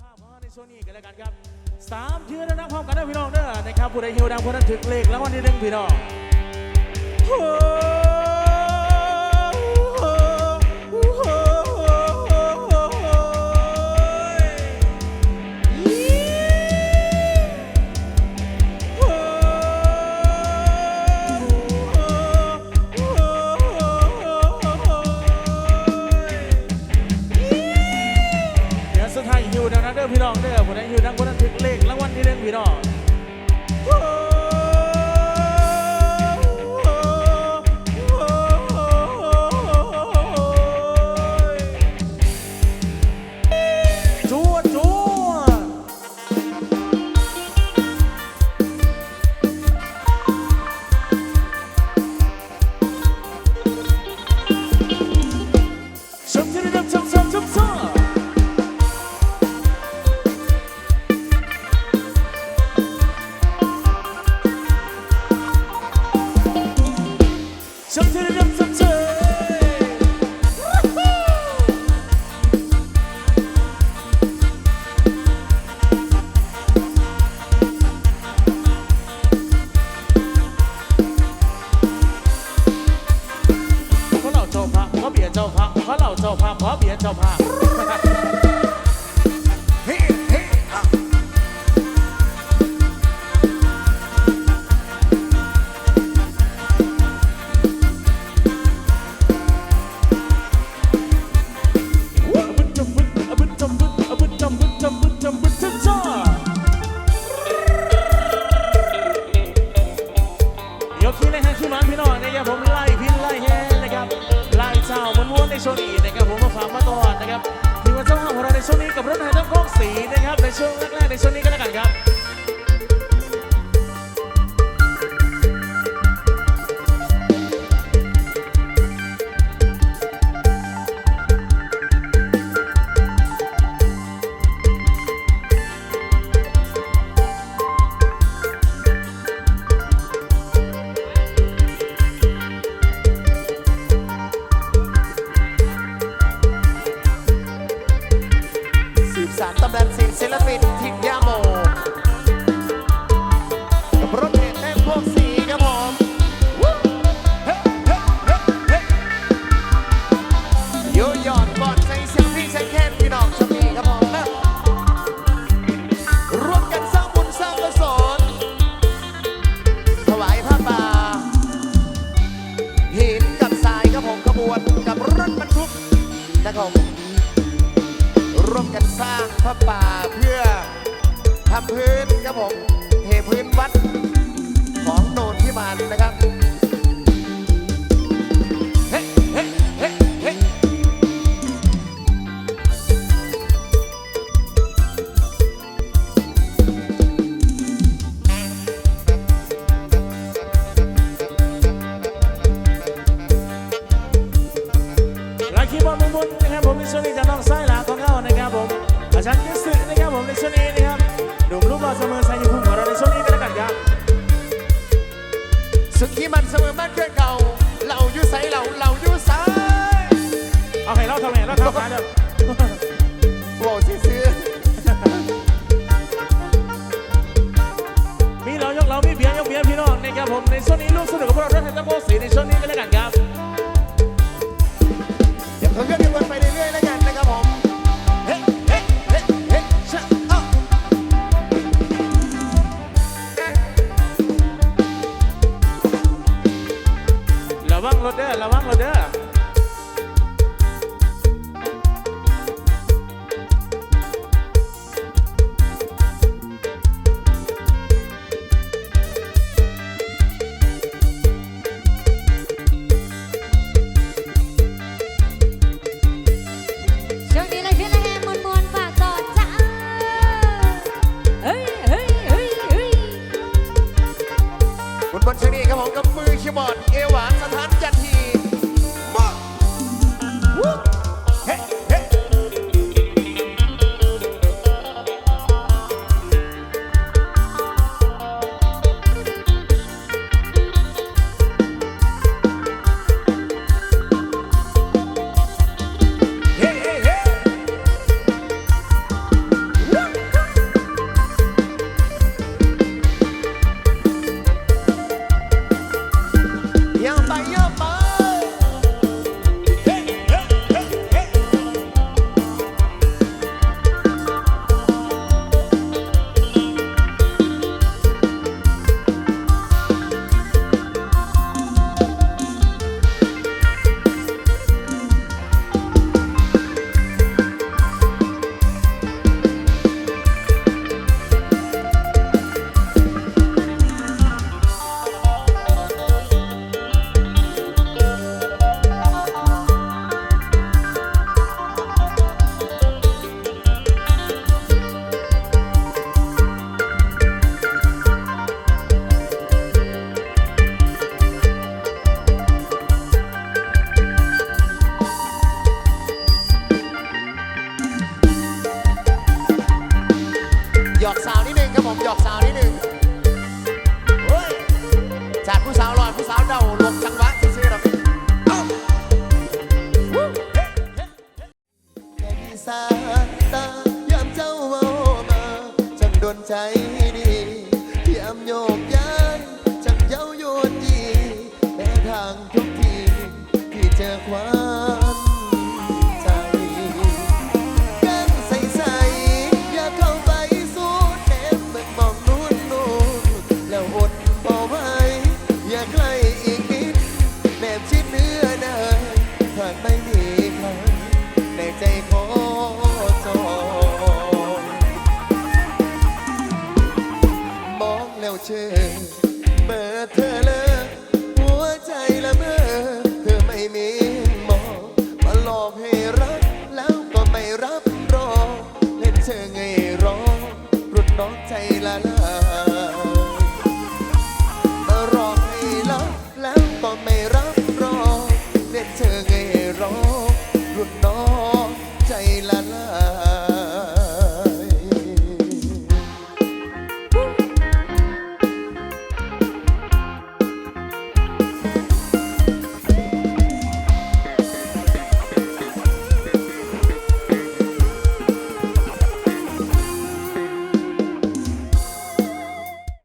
ภาพของในช่วงนี้กันแล้วกันครับสามชื่อแล้วนะพร้อมกันนะพี่น้องเด้อนะครับผู้ใดหิวดังคนนั้นถึงเลขแล้ววันที่หนึ่งพี่น้อง อพี่น้องเด้อผู้ใดหิวดังคนนั้นถึงเลขรางวัลที่หนึ่งพี่น้อง เบียร์เจ้าพระเพราะเราเจ้าพระเพราะเบียร์เจ้าพระเฮ้เฮ้อะอะบึ้นจำบึ้นอะบึ้นจำบึ้นอะบึ้นจำบึ้นจำบึ้นจำบึ้นจ้าจ้าเดี๋ยวคิดเลยฮะคิดมันพี่น้องเนะครับผมไล่ นช่วงนี้กับรถไถต้องกล้องสีนะครับในช่วงแรกๆในช่วงนี้ก็แล้วกันครับ ผมร่วมกันสร้างพระป่าเพื่อทำพื้นครับผมเทพื้นวัด ชมในช่วงนี้ลูกสนุกกับพวกเราด้วยไทยเจ้โบสีในช่วงนี้กันเลางทุกทีที่เจอความใจยังใสๆอย่าเข้าไปสู้เต็บมองนูนนูนแล้วอดบ่ไหอย่าใกลอีกนิดแนบชิดเนื้อนยผ่านไม่มีใครในใจขอจองมองแล้วเชื่อ